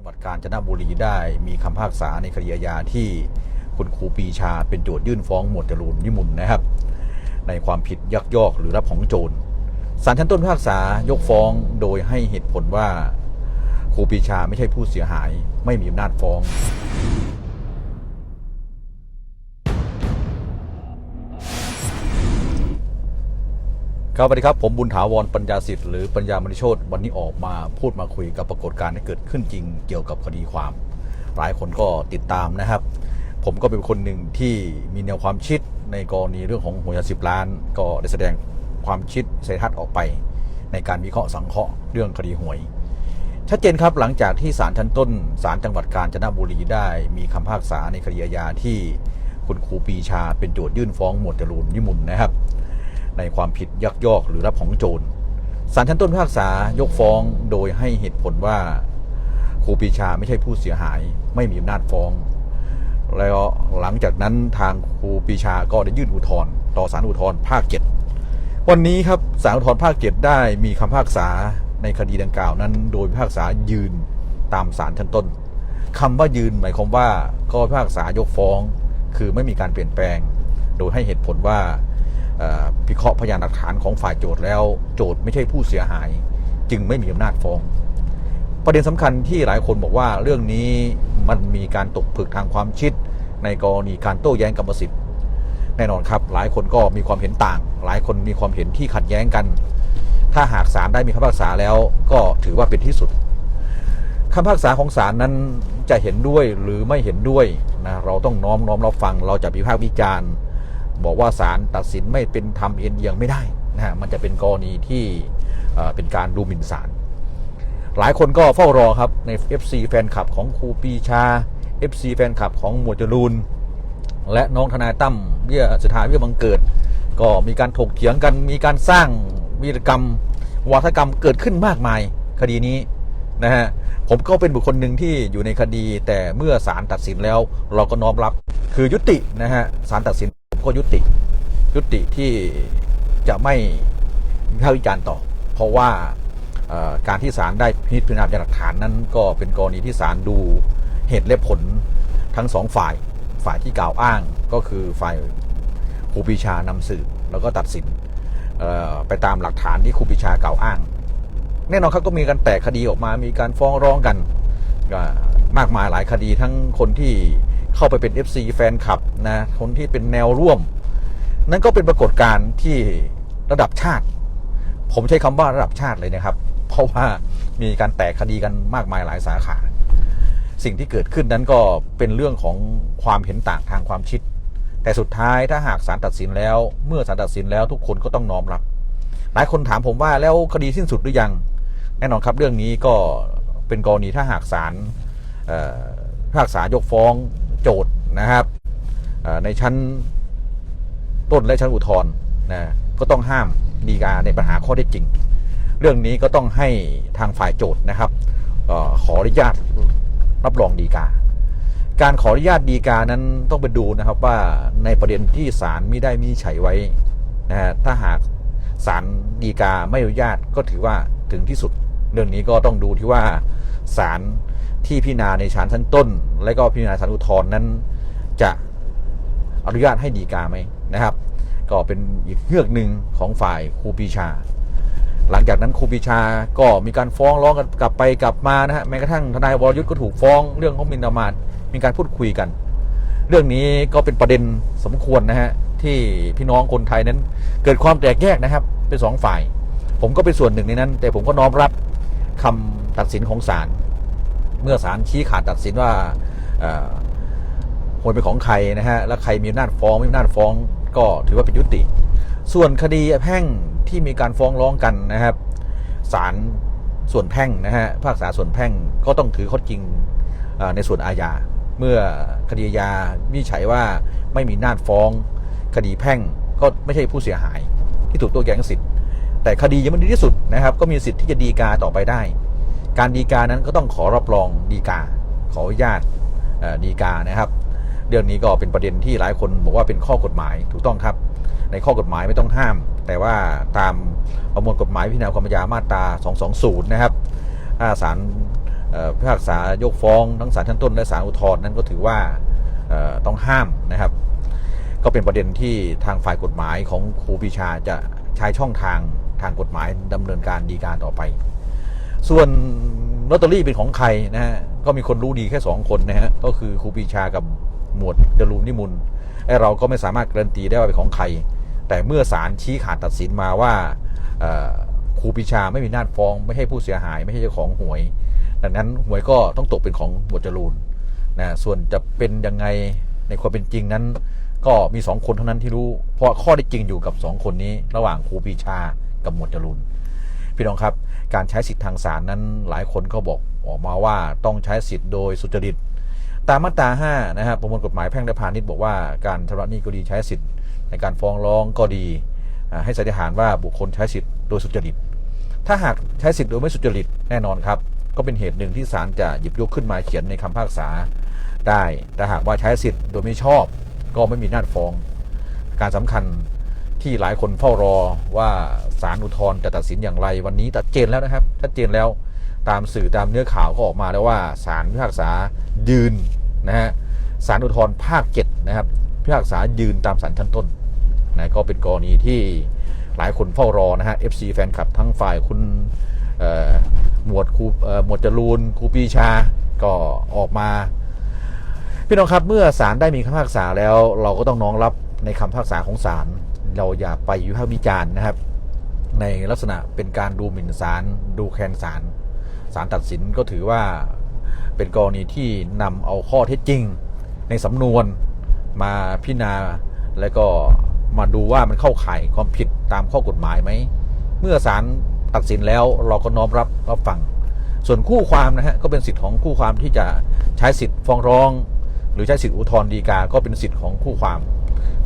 จังหวัดกาญจนบุรีได้มีคำพิพากษาในคดีอาญาที่คุณครูปีชาเป็นโจทยื่นฟ้องหมวดจรูนยิมุลนะครับ ในความผิดยักยอกหรือรับของโจรศาลชั้นต้นพิพากษายกฟ้องโดยให้เหตุผลว่าครูปีชาไม่ใช่ผู้เสียหายไม่มีอำนาจฟ้อง ครับสวัสดีครับ ผมบุญถาวรปัญญาสิทธิ์หรือปัญญามณิโชตวันนี้ออกมาพูดมาคุยกับปรากฏการณ์ที่เกิดขึ้นจริงเกี่ยวกับคดีความ หลายคนก็ติดตามนะครับ ผมก็เป็นคนหนึ่งที่มีแนวความคิดในกรณีเรื่องของหวยสิบล้าน ก็ได้แสดงความคิดเสรีทัศน์ออกไป ในการวิเคราะห์สังเคราะห์เรื่องคดีหวย ชัดเจนครับหลังจากที่ศาลชั้นต้นศาลจังหวัดกาญจนบุรีได้ มีคำพิพากษาในคดีอาญาที่คุณครูปีชาเป็นโจทยื่นฟ้องหมวดจรูนวิมุลนะครับ ในความผิดยักยอกหรือรับของโจรศาลชั้นต้นพิพากษายกฟ้องโดยให้เหตุผลว่าครูปีชาไม่ใช่ผู้เสียหาย ไม่มีอำนาจฟ้อง แล้วหลังจากนั้นทางครูปีชาก็ได้ยื่นอุทธรณ์ต่อศาลอุทธรณ์ภาคเจ็ดวันนี้ครับศาลอุทธรณ์ภาคเจ็ดได้มีคำพิพากษาในคดีดังกล่าวนั้น โดยพิพากษายืนตามศาลชั้นต้นคำว่ายืนหมายความว่าก็พิพากษายกฟ้อง คือไม่มีการเปลี่ยนแปลง โดยให้เหตุผลว่า พิเคราะห์พยานหลักฐานของฝ่ายโจทย์แล้ว โจทย์ไม่ใช่ผู้เสียหาย จึงไม่มีอำนาจฟ้อง ประเด็นสำคัญที่หลายคนบอกว่าเรื่องนี้มันมีการตกผลึกทางความคิด ในกรณีการโต้แย้งกรรมสิทธิ์แน่นอนครับ หลายคนก็มีความเห็นต่าง หลายคนมีความเห็นที่ขัดแย้งกัน ถ้าหากศาลได้มีคำพิพากษาแล้วก็ถือว่าเป็นที่สุดคำพิพากษาของศาลนั้นจะเห็นด้วยหรือไม่เห็นด้วยนะเราต้องน้อมน้อมรับฟังเราจะพิพากษ์วิจารณ์ บอกว่าศาลตัดสินไม่เป็นธรรมเอ็นเอียงไม่ได้นะฮะมันจะเป็นกรณีที่เป็นการดูหมิ่นศาลหลายคนก็เฝ้ารอครับใน FC แฟนคลับของครูปีชา FC แฟนคลับของหมวดจรูนและน้องทนายตั้มเบี้ยสถาเบี้ยบังเกิด ก็มีการถกเถียงกันมีการสร้างวีรกรรมวาทกรรมเกิดขึ้นมากมาย คดีนี้นะฮะผมก็เป็นบุคคลหนึ่งที่อยู่ในคดี แต่เมื่อศาลตัดสินแล้ว เราก็น้อมรับคือยุตินะฮะศาลตัดสิน ก็ยุติ ยุติที่จะไม่วิพากษ์วิจารณ์ต่อ เพราะว่าการที่ศาลได้พิจารณาพยานหลักฐานนั้น ก็เป็นกรณีที่ศาลดูเหตุและผลทั้งสองฝ่ายฝ่ายที่กล่าวอ้างก็คือฝ่ายครูปีชานำสืบแล้วก็ตัดสินไปตามหลักฐานที่ครูปีชากล่าวอ้าง แน่นอนครับก็มีการแตกคดีออกมา มีการฟ้องร้องกันมากมายหลายคดีทั้งคนที่ เข้าไปเป็น FC แฟนคลับนะคนที่เป็นแนวร่วม นั่นก็เป็นปรากฏการณ์ที่ระดับชาติ ผมใช้คำว่าระดับชาติเลยนะครับ เพราะว่ามีการแตกคดีกันมากมายหลายสาขา สิ่งที่เกิดขึ้นนั้นก็เป็นเรื่องของความเห็นต่างทางความคิด แต่สุดท้ายถ้าหากศาลตัดสินแล้ว เมื่อศาลตัดสินแล้วทุกคนก็ต้องน้อมรับ หลายคนถามผมว่าแล้วคดีสิ้นสุดหรือยัง แน่นอนครับเรื่องนี้ก็เป็นกรณีถ้าหากศาลเอ่อพิพากษายกฟ้อง โจทย์นะครับในชั้นต้นและชั้นอุทธรณ์นะก็ต้องห้ามดีกาในปัญหาข้อเท็จจริง เรื่องนี้ก็ต้องให้ทางฝ่ายโจทย์นะครับออขออนุญาตรับรองดีกา การขออนุญาตดีกานั้นต้องไปดูนะครับว่าในประเด็นที่ศาลม่ได้มีไฉยไว้นะฮะถ้าหากศาลดีกาไม่อนุญาตก็ถือว่าถึงที่สุด เรื่องนี้ก็ต้องดูที่ว่าศาล ที่พิจารณาในศาลชั้นต้น และก็พิจารณาศาลอุทธรณ์นั้น จะอนุญาตให้ดีกาไหมนะครับ ก็เป็นอีกเฮือกหนึ่งของฝ่ายครูปีชา หลังจากนั้นครูปีชาก็มีการฟ้องร้องกันกลับไปกลับมานะฮะแม้กระทั่งทนายวรยุทธ์ก็ถูกฟ้องเรื่องของมินประมาทมีการพูดคุยกัน เรื่องนี้ก็เป็นประเด็นสมควรนะฮะที่พี่น้องคนไทยนั้น เกิดความแตกแยกนะครับ เป็นสองฝ่าย ผมก็เป็นส่วนหนึ่งในนั้น แต่ผมก็น้อมรับคำตัดสินของศาล เมื่อศาลชี้ขาดตัดสินว่าหวยเป็นของใครนะฮะแล้วใครมีอำนาจฟ้องไม่มีอำนาจฟ้องก็ถือว่าเป็นยุติ ส่วนคดีแพ่งที่มีการฟ้องร้องกันนะครับศาลส่วนแพ่งนะฮะภาคษาส่วนแพ่งก็ต้องถือข้อจริงในส่วนอาญาเมื่อคดีอาวินิจฉัยว่าไม่มีอำนาจฟ้อง คดีแพ่งก็ไม่ใช่ผู้เสียหาย ที่ถูกตัวแย้งสิทธิ์แต่คดียังไม่ดีที่สุดนะครับ ก็มีสิทธิ์ที่จะดีกาต่อไปได้ การดีกานั้นก็ต้องขอรับรองดีกา ขออนุญาตดีกานะครับ เรื่องนี้ก็เป็นประเด็นที่หลายคนบอกว่าเป็นข้อกฎหมายถูกต้องครับ ในข้อกฎหมายไม่ต้องห้าม แต่ว่าตามประมวลกฎหมายพิจารณาความอาญามาตรา 220 นะครับถ้าศาลพิพากษายกฟ้องทั้งศาลชั้นต้นและศาลอุทธรณ์นั้นก็ถือว่าต้องห้ามนะครับ ก็เป็นประเด็นที่ทางฝ่ายกฎหมายของครูปีชาจะใช้ช่องทางทางกฎหมายดำเนินการดีการต่อไป ส่วนลอตเตอรี่เป็นของใครนะฮะก็มีคนรู้ดีแค่สองคนนะฮะก็คือครูปีชากับหมวดจรูนนิมุนไอเราก็ไม่สามารถการันตีได้ว่าเป็นของใคร แต่เมื่อศาลชี้ขาดตัดสินมาว่าครูปีชาไม่มีหน้าจฟ้องไม่ใช่ผู้เสียหาย ไม่ใช่เจ้าของหวย ดังนั้นหวยก็ต้องตกเป็นของหมวดจรูนนะส่วนจะเป็นยังไงในความเป็นจริงนั้น ก็มีสองคนเท่านั้นที่รู้ เพราะข้อได้จริงอยู่กับสองคนนี้ ระหว่างครูปีชากับหมวดจรูน พี่น้องครับ การใช้สิทธิทางศาลนั้นหลายคนก็บอกออกมาว่าต้องใช้สิทธิ์โดยสุจริต ตามมาตรา5นะครับประมวลกฎหมายแพ่งและพาณิชย์บอกว่าการชำระหนี้ก็ดีใช้สิทธิ์ในการฟ้องร้องก็ดีให้สันนิษฐานว่าบุคคลใช้สิทธิ์โดยสุจริต ถ้าหากใช้สิทธิ์โดยไม่สุจริตแน่นอนครับ ก็เป็นเหตุหนึ่งที่ศาลจะหยิบยกขึ้นมาเขียนในคำพากษาได้แต่หากว่าใช้สิทธิ์โดยไม่ชอบ ก็ไม่มีหน้าฟ้อง การสำคัญ ที่หลายคนเฝ้ารอว่าศาลอุทธรณ์จะตัดสินอย่างไร วันนี้ตัดเจนแล้วนะครับชัดเจนแล้วตามสื่อตามเนื้อข่าวก็ออกมาแล้วว่าศาลพิพากษายืนนะฮะศาลอุทธรณ์ภาคเจ็ดนะครับพิพากษายืนตามศาลชั้นต้นนะก็เป็นกรณีที่หลายคนเฝ้ารอนะฮะ FC แฟนคลับทั้งฝ่ายคุณหมวดครูหมวดจรูนครูปีชาก็ออกมา พี่น้องครับเมื่อศาลได้มีคำพิพากษาแล้วเราก็ต้องน้อมรับในคำพิพากษาของศาล เราอย่าไปวิพากษ์วิจารณ์นะครับ ในลักษณะเป็นการดูหมิ่นศาลดูแคลนศาลศาลตัดสินก็ถือว่าเป็นกรณีที่นำเอาข้อเท็จจริง ในสำนวนมาพิจารณาแล้วก็มาดูว่ามันเข้าข่ายความผิดตามข้อกฎหมายไหม เมื่อศาลตัดสินแล้วเราก็น้อมรับรับฟัง ส่วนคู่ความนะฮะก็เป็นสิทธิ์ของคู่ความที่จะใช้สิทธิ์ฟ้องร้อง หรือใช้สิทธิ์อุทธรณ์ฎีกา ก็เป็นสิทธิ์ของคู่ความ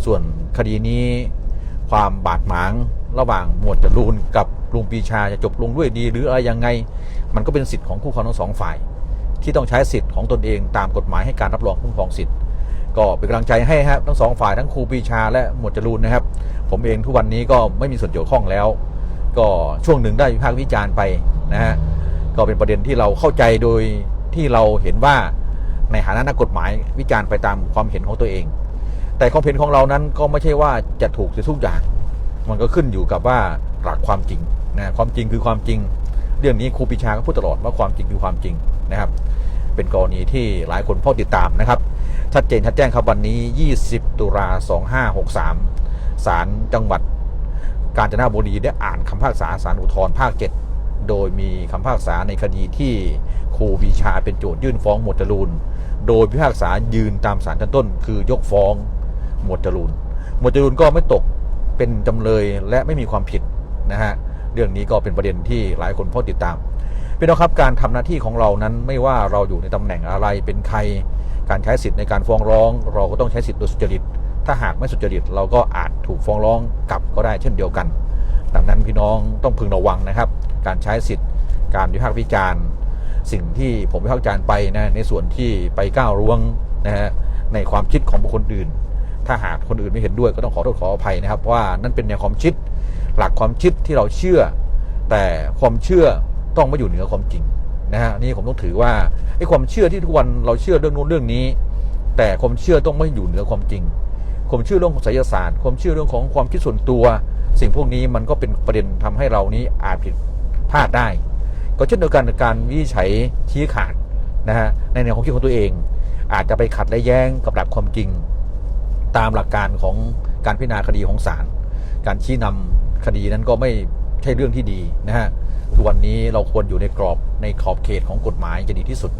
ส่วนคดีนี้ ความบาดหมางระหว่างหมวดจรูนกับลุงปีชาจะจบลงด้วยดีหรืออะไรยังไง มันก็เป็นสิทธิ์ของคู่ความทั้งสองฝ่าย ที่ต้องใช้สิทธิ์ของตนเองตามกฎหมายให้การรับรองคุ้มครองสิทธิ์ ก็เป็นกำลังใจให้ครับทั้งสองฝ่ายทั้งครูปีชาและหมวดจรูนนะครับ ผมเองทุกวันนี้ก็ไม่มีส่วนเกี่ยวข้องแล้ว ก็ช่วงหนึ่งได้วิพากษ์วิจารณ์ไปนะฮะก็เป็นประเด็นที่เราเข้าใจโดยที่เราเห็นว่าในฐานะนักกฎหมายวิจารณ์ไปตามความเห็นของตัวเอง แต่ความเห็นของเรานั้นก็ไม่ใช่ว่าจะถูกเสียทุกอย่าง มันก็ขึ้นอยู่กับว่าหลักความจริงนะความจริงคือความจริง เรื่องนี้ครูปรีชาก็พูดตลอดว่าความจริงคือความจริงนะครับ เป็นกรณีที่หลายคนเฝ้าติดตามนะครับ ชัดเจนชัดแจ้งครับวันนี้ 20 ตุลา2563ศาลจังหวัด กาญจนบุรีได้อ่านคำพิพากษาศาลอุทธรภาค 7 โดยมีคำพิพากษาในคดีที่ครูวิชาเป็นโจทยื่นฟ้องหมวดจรูนโดยพิพากษายืนตามศาลชั้นต้น คือยกฟ้อง หมวดจรูน หมวดจรูนก็ไม่ตกเป็นจำเลยและไม่มีความผิดนะฮะเรื่องนี้ก็เป็นประเด็นที่หลายคนเฝ้าติดตามพี่น้องครับการทำหน้าที่ของเรานั้นไม่ว่าเราอยู่ในตำแหน่งอะไรเป็นใคร การใช้สิทธิ์ในการฟ้องร้อง เราก็ต้องใช้สิทธิ์โดยสุจริต ถ้าหากไม่สุจริต เราก็อาจถูกฟ้องร้องกลับก็ได้เช่นเดียวกัน ดังนั้นพี่น้องต้องพึงระวังนะครับ การใช้สิทธิ์ การวิพากษ์วิจารณ์ สิ่งที่ผมวิพากษ์วิจารณ์ไปนะในส่วนที่ไปก้าวล่วงนะฮะในความคิดของบุคคลอื่น ถ้าหากคนอื่นไม่เห็นด้วยก็ต้องขอโทษขออภัยนะครับ ว่านั่นเป็นแนวความคิดหลักความคิดที่เราเชื่อ แต่ความเชื่อต้องไม่อยู่เหนือความจริงนะฮะนี่ผมต้องถือว่าไอ้ความเชื่อที่ทุกวันเราเชื่อเรื่องนู้นเรื่องนี้ แต่ความเชื่อต้องไม่อยู่เหนือความจริง ความเชื่อเรื่องของไสยศาสตร์ ความเชื่อเรื่องของความคิดส่วนตัว สิ่งพวกนี้มันก็เป็นประเด็นทำให้เรานี้อาจผิดพลาดได้ ก็เช่นเดียวกันการวิจัยชี้ขาดนะฮะในแนวความคิดของตัวเอง อาจจะไปขัดและแย้งกับหลักความจริง ตามหลักการของการพิจารณาคดีของศาลการชี้นำคดีนั้นก็ไม่ใช่เรื่องที่ดีนะฮะทุกวันนี้เราควรอยู่ในกรอบในขอบเขตของกฎหมายจะดีที่สุด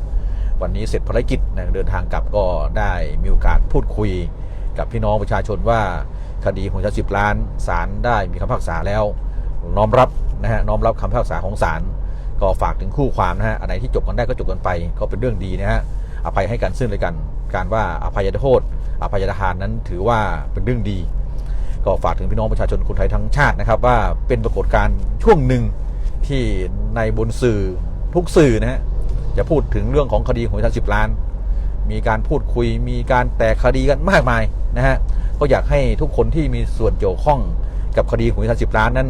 วันนี้เสร็จภารกิจนะเดินทางกลับก็ได้มีโอกาสพูดคุย กับพี่น้องประชาชนว่าคดีของชาสิบล้านศาลได้มีคำพิพากษาแล้ว น้อมรับนะฮะน้อมรับคำพิพากษาของศาลก็ฝากถึงคู่ความนะฮะอันไหนที่จบกันได้ก็จบกันไป ก็เป็นเรื่องดีนะฮะอภัยให้กันซึ่งเลยกัน การว่าอภัยโทษ ภัยทานนั้นถือว่าเป็นเรื่องดี ก็ฝากถึงพี่น้องประชาชนคนไทยทั้งชาตินะครับ ว่าเป็นปรากฏการณ์ช่วงหนึ่งที่ในบนสื่อทุกสื่อนะฮะจะพูดถึงเรื่องของคดีของชาสิบล้าน มีการพูดคุยมีการแตกคดีกันมากมายนะฮะก็อยากให้ทุกคนที่มีส่วนเกี่ยวข้องกับคดีของทันสิบล้านนั้น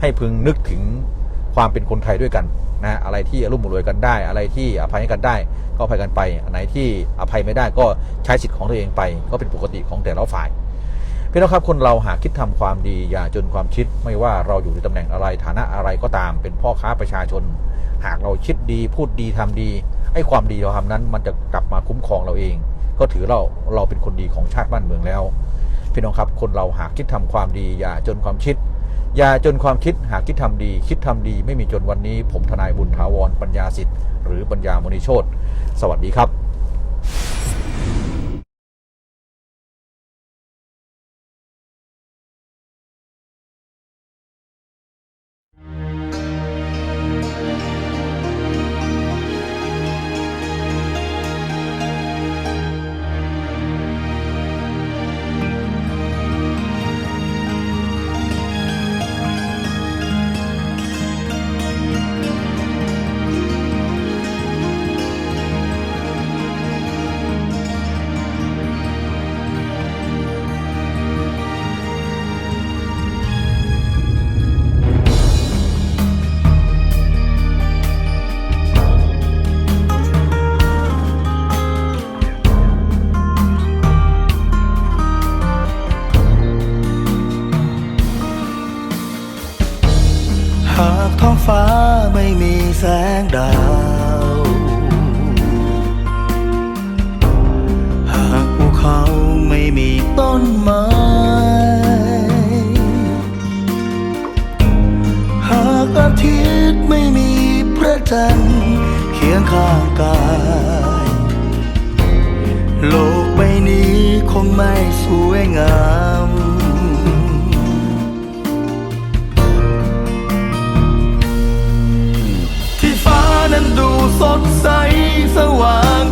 ให้พึงนึกถึงความเป็นคนไทยด้วยกัน นะอะไรที่ร่วมรวยกันได้ อะไรที่อภัยให้กันได้ ก็อภัยกันไปอันไหนที่อภัยไม่ได้ก็ใช้สิทธิ์ของตัวเองไป ก็เป็นปกติของแต่ละฝ่ายพี่น้องครับคนเราหากคิดทำความดีอย่าจนความคิดไม่ว่าเราอยู่ในตำแหน่งอะไรฐานะอะไรก็ตามเป็นพ่อค้าประชาชน หากเราคิดดีพูดดีทำดีไอ้ความดีเราทำนั้น มันจะกลับมาคุ้มครองเราเอง ก็ถือเราเราเป็นคนดีของชาติบ้านเมืองแล้ว พี่น้องครับคนเราหากคิดทำความดีอย่าจนความคิด อย่าจนความคิดหากคิดทำดี คิดทำดีไม่มีจนวันนี้ ผมทนายบุญถาวรปัญญาสิทธิ์หรือปัญญามณีโชตสวัสดีครับ จันทร์เคียงข้างกาย โลกใบนี้คงไม่สวยงามที่ฟ้านั้นดูสดใสสว่าง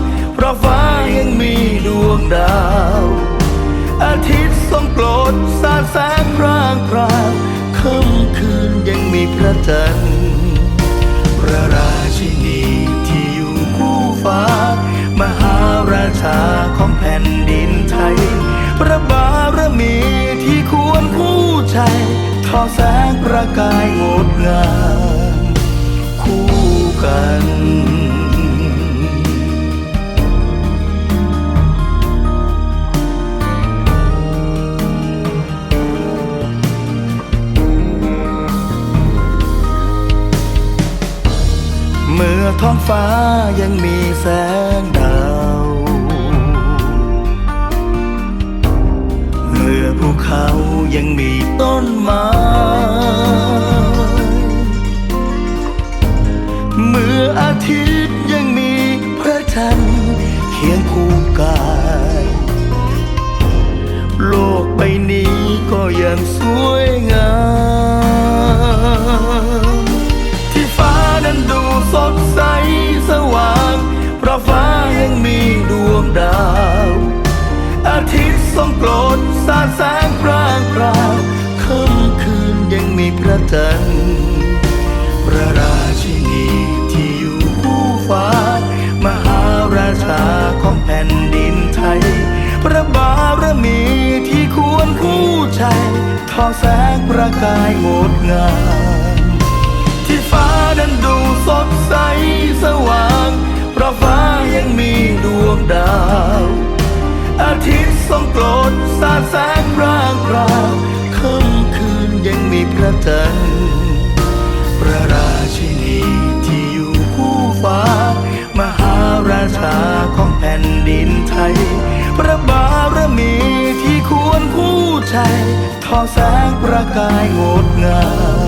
แสงประกายงดงามคู่กันเมื่อท้องฟ้ายังมีแสง เขายังมีต้นไม้เมื่ออาทิตย์ยังมีพระจันทร์เคียงคู่กาย โลกใบนี้ก็ยังสวยงามที่ฟ้านั้นดูสดใสสว่าง เพราะฟ้ายังมีดวงดาว อาทิตย์ ส่องโปรดสาดแสงพร่างพราวค่ำคืนยังมีพระจันทร์พระราชินีที่อยู่คู่ฟ้ามหาราชาของแผ่นดินไทย พระบารมีที่ควรคู่ใจทอแสงประกายงดงามที่ฟ้านั้นดูสดใสสว่างเพราะฟ้ายังมีดวงดาว อาทิตย์ส่องโปรดสาดแสงร่างพราค่ำคืนยังมีพระจันทร์พระราชินีที่อยู่คู่ฟ้า มหาราชาของแผ่นดินไทย พระบารมีที่ควรคู่ใจทอแสงประกายงดงาม